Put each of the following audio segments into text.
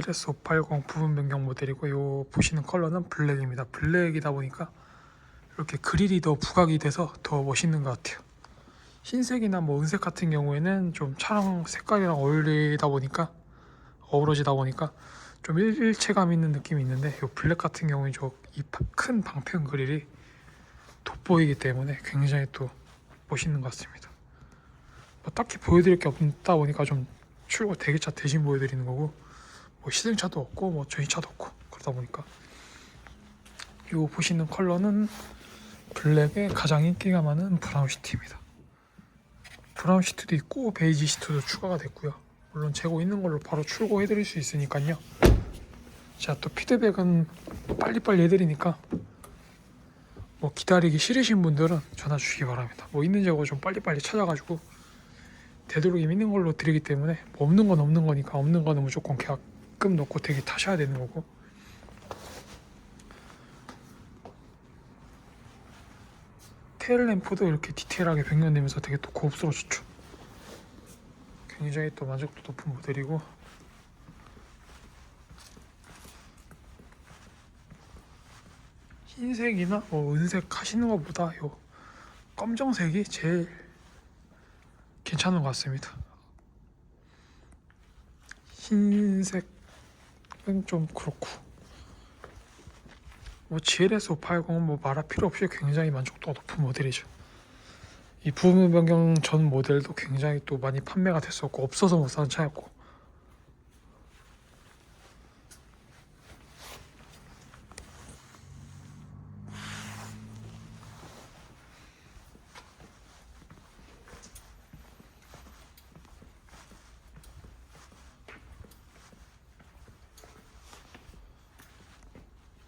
LS580 부분 변경 모델이고 요 보시는 컬러는 블랙입니다. 블랙이다 보니까 이렇게 그릴이 더 부각이 돼서 더 멋있는 것 같아요. 흰색이나 뭐 은색 같은 경우에는 좀 차량 색깔이랑 어울리다 보니까 어우러지다 보니까 좀 일- 일체감 있는 느낌이 있는데 요 블랙 같은 경우에 저이큰 방패형 그릴이 돋보이기 때문에 굉장히 또 멋있는 것 같습니다. 뭐 딱히 보여드릴 게 없다 보니까 좀 출고 대기차 대신 보여드리는 거고 뭐 시승차도 없고 뭐 전기차도 없고 그러다 보니까 요 보시는 컬러는 블랙의 가장 인기가 많은 브라운 시트입니다. 브라운 시트도 있고 베이지 시트도 추가가 됐고요. 물론 재고 있는 걸로 바로 출고해드릴 수 있으니까요. 제가 또 피드백은 빨리빨리 해드리니까 뭐 기다리기 싫으신 분들은 전화 주시기 바랍니다. 뭐 있는 재고 좀 빨리빨리 찾아가지고 되도록이면 있는 걸로 드리기 때문에 뭐 없는 건 없는 거니까 없는 거는 무조건 계약 금 넣고 대기 타셔야 되는 거고 테일 램프도 이렇게 디테일하게 변경되면서 되게 또 고급스러워졌죠. 굉장히 또 만족도 높은 모델이고 흰색이나 뭐 은색 하시는 것보다 요 검정색이 제일 괜찮은 것 같습니다. 흰색은 좀 그렇고 뭐 GLS 580은 뭐 말할 필요 없이 굉장히 만족도가 높은 모델이죠. 이 부분 변경 전 모델도 굉장히 또 많이 판매가 됐었고 없어서 못 사는 차였고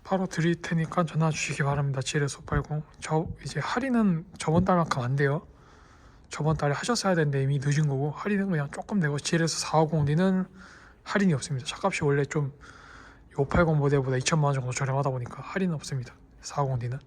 바로 드릴 테니까 전화 주시기 바랍니다. GLS 580. 저 이제 할인은 저번 달만큼 안 돼요. 저번 달에 하셨어야 되는데 이미 늦은 거고 할인은 그냥 조금 되고 GLS 450D는 할인이 없습니다. 차값이 원래 좀 580 모델보다 2천만 원 정도 저렴하다 보니까 할인은 없습니다. 450D는